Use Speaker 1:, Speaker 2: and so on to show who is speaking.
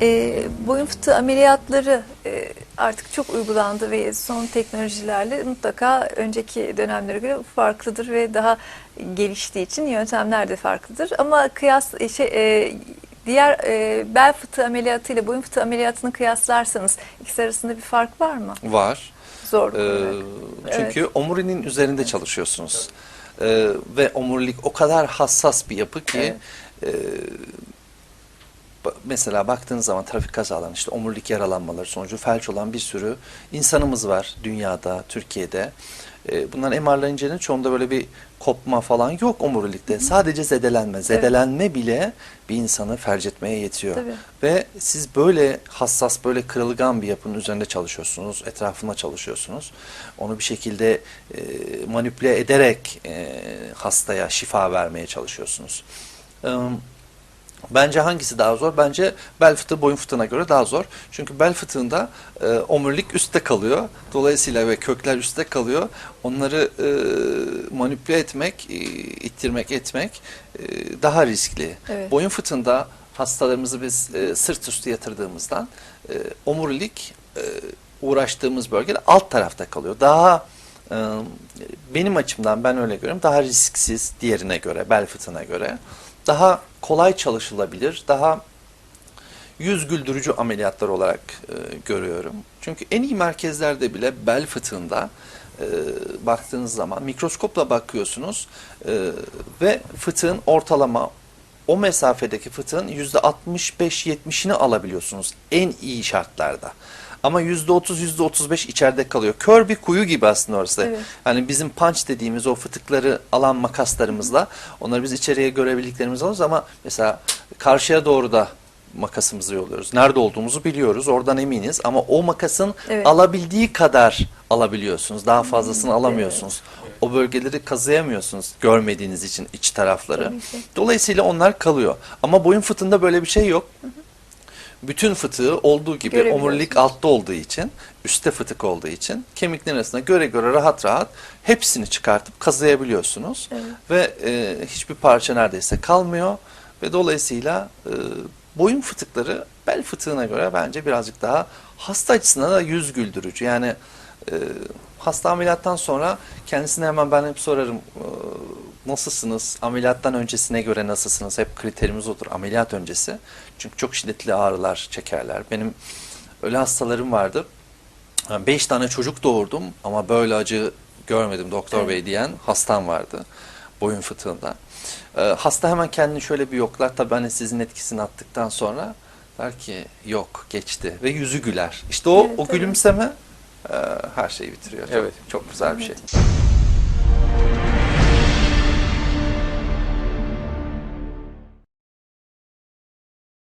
Speaker 1: E, boyun fıtığı ameliyatları e, artık çok uygulandı ve son teknolojilerle mutlaka önceki dönemlere göre farklıdır ve daha geliştiği için yöntemler de farklıdır. Ama kıyas e, şey, e, diğer e, bel fıtığı ameliyatı ile boyun fıtığı ameliyatını kıyaslarsanız ikisi arasında bir fark var mı?
Speaker 2: Var.
Speaker 1: Zor.
Speaker 2: Ee, çünkü omurinin üzerinde çalışıyorsunuz. Ee, ve omurilik o kadar hassas bir yapı ki e, ba- mesela baktığınız zaman trafik kazalarında işte omurilik yaralanmaları sonucu felç olan bir sürü insanımız var dünyada, Türkiye'de. Ee, bunların MR'la incelediğinde çoğunda böyle bir kopma falan yok omurilikte. Sadece zedelenme. Zedelenme bile bir insanı felç etmeye yetiyor.
Speaker 1: Tabii.
Speaker 2: Ve siz böyle hassas, böyle kırılgan bir yapının üzerinde çalışıyorsunuz, etrafında çalışıyorsunuz. Onu bir şekilde e, manipüle ederek e, hastaya şifa vermeye çalışıyorsunuz. E, Bence hangisi daha zor? Bence bel fıtığı boyun fıtığına göre daha zor. Çünkü bel fıtığında e, omurilik üstte kalıyor. Dolayısıyla ve kökler üstte kalıyor. Onları e, manipüle etmek, e, ittirmek, etmek e, daha riskli.
Speaker 1: Evet.
Speaker 2: Boyun fıtığında hastalarımızı biz e, sırt üstü yatırdığımızdan e, omurilik e, uğraştığımız bölgede alt tarafta kalıyor. Daha e, benim açımdan ben öyle görüyorum. Daha risksiz diğerine göre, bel fıtığına göre. Daha kolay çalışılabilir, daha yüz güldürücü ameliyatlar olarak e, görüyorum. Çünkü en iyi merkezlerde bile bel fıtığında e, baktığınız zaman mikroskopla bakıyorsunuz e, ve fıtığın ortalama o mesafedeki fıtığın yüzde 65-70'ini alabiliyorsunuz en iyi şartlarda. Ama yüzde 30 yüzde 35 içeride kalıyor. Kör bir kuyu gibi aslında orası.
Speaker 1: Evet.
Speaker 2: Hani bizim punch dediğimiz o fıtıkları alan makaslarımızla onları biz içeriye görebildiklerimiz alıyoruz ama mesela karşıya doğru da makasımızı yolluyoruz. Nerede olduğumuzu biliyoruz. Oradan eminiz ama o makasın
Speaker 1: Evet.
Speaker 2: alabildiği kadar alabiliyorsunuz. Daha fazlasını alamıyorsunuz. O bölgeleri kazıyamıyorsunuz görmediğiniz için iç tarafları. Dolayısıyla onlar kalıyor. Ama boyun fıtığında böyle bir şey yok. Bütün fıtığı olduğu gibi omurilik altta olduğu için, üstte fıtık olduğu için kemiklerin arasında göre göre rahat rahat hepsini çıkartıp kazıyabiliyorsunuz.
Speaker 1: Evet.
Speaker 2: Ve e, hiçbir parça neredeyse kalmıyor. Ve dolayısıyla e, boyun fıtıkları bel fıtığına göre bence birazcık daha hasta açısından da yüz güldürücü. Yani e, hasta ameliyattan sonra kendisine hemen ben hep sorarım e, nasılsınız? Ameliyattan öncesine göre nasılsınız? Hep kriterimiz odur ameliyat öncesi. Çünkü çok şiddetli ağrılar çekerler. Benim öyle hastalarım vardı. Ha, Beş tane çocuk doğurdum ama böyle acı görmedim doktor
Speaker 1: Evet.
Speaker 2: bey diyen hastam vardı boyun fıtığında. Ee, hasta hemen kendini şöyle bir yoklar. Tabii hani sizin etkisini attıktan sonra der ki yok geçti ve yüzü güler. İşte o,
Speaker 1: Evet,
Speaker 2: o gülümseme e, her şeyi bitiriyor. Çok,
Speaker 3: Evet.
Speaker 2: Çok güzel bir şey.
Speaker 1: Evet.